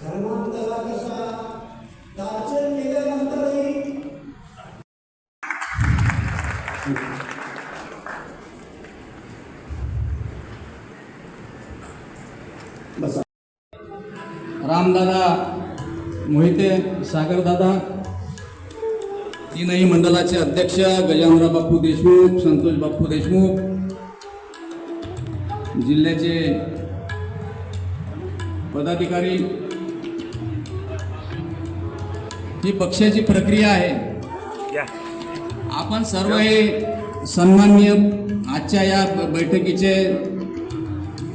धर्मांतरा कसा केल्यानंतरही रामदादा मोहिते सागरदादा तीनही मंडळाचे अध्यक्ष गजानरा बापू देशमुख संतोष बापू देशमुख जिल्ह्याचे पदाधिकारी ही पक्षाची प्रक्रिया आहे. आपण सर्व हे सन्माननीय आजच्या या बैठकीचे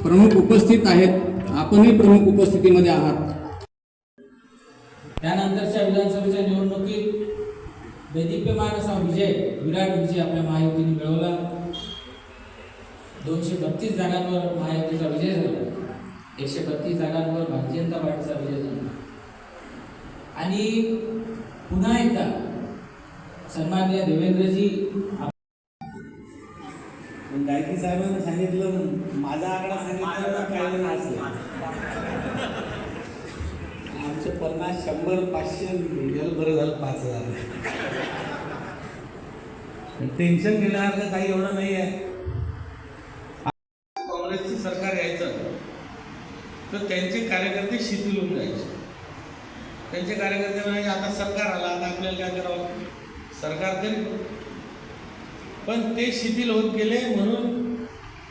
प्रमुख उपस्थित आहेत. आपणही प्रमुख उपस्थितीमध्ये आहात. त्यानंतरच्या विधानसभेच्या निवडणुकीत दैदिप्यमान असा विजय विराट विजय आपल्या महायुतीने मिळवला. दोनशे बत्तीस जागांवर महायुतीचा विजय झाला. एकशे बत्तीस जागांवर भारतीय जनता पार्टीचा विजय झाला. आणि पुन्हा एकदा सन्माननीय देवेंद्रजी गायत्री साहेबांनी सांगितलं माझा आकडा सांगितलं काय नाही आमचे पन्नास शंभर पाचशे बरं झालं पाच हजार. टेन्शन घेण्यासारखं काही एवढं नाही आहे. तर त्यांचे कार्यकर्ते शिथिल होऊन जायचे. त्यांचे कार्यकर्ते म्हणायचे आता सरकार आला आता आपल्याला काय करावं सरकार तरी पण ते शिथिल होत गेले म्हणून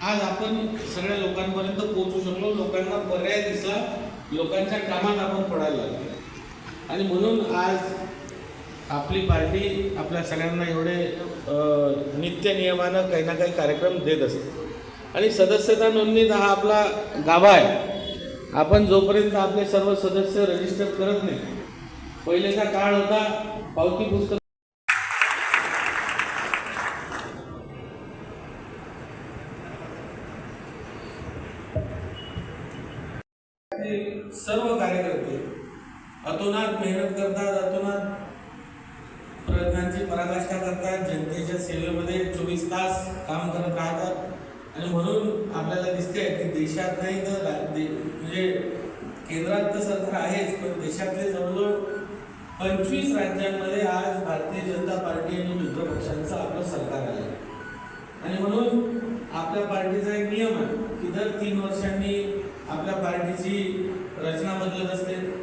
आज आपण सगळ्या लोकांपर्यंत पोहोचू शकलो. लोकांना पर्याय दिसला लोकांच्या कामात आपण पडायला लागलो. आणि म्हणून आज आपली पार्टी आपल्या सगळ्यांना एवढे नित्य नियमानं काही ना काही कार्यक्रम देत असते. आणि सदस्यता नोंदणीत हा आपला गाभा आहे. आपण जोपर्यंत आपले सर्व सदस्य रजिस्टर करत नाही पहिलेचा काळ होता पावती पुस्तक सर्व कार्यकर्ते अतोनात मेहनत करतात अतोनात प्रयत्नांची पराकाष्ठा करतात जनतेच्या सेवेमध्ये चोवीस तास काम करत राहतात. आणि म्हणून आपल्याला दिसते की देशात नाही तर दे- म्हणजे केंद्रात तर सरकार आहेच पण देशातले जवळजवळ पंचवीस राज्यांमध्ये आज भारतीय जनता पार्टी आणि मित्र पक्षांचं आपलं सरकार आलं आहे. आणि म्हणून आपल्या पार्टीचा एक नियम आहे की दर तीन वर्षांनी आपल्या पार्टीची रचना बदलत असते.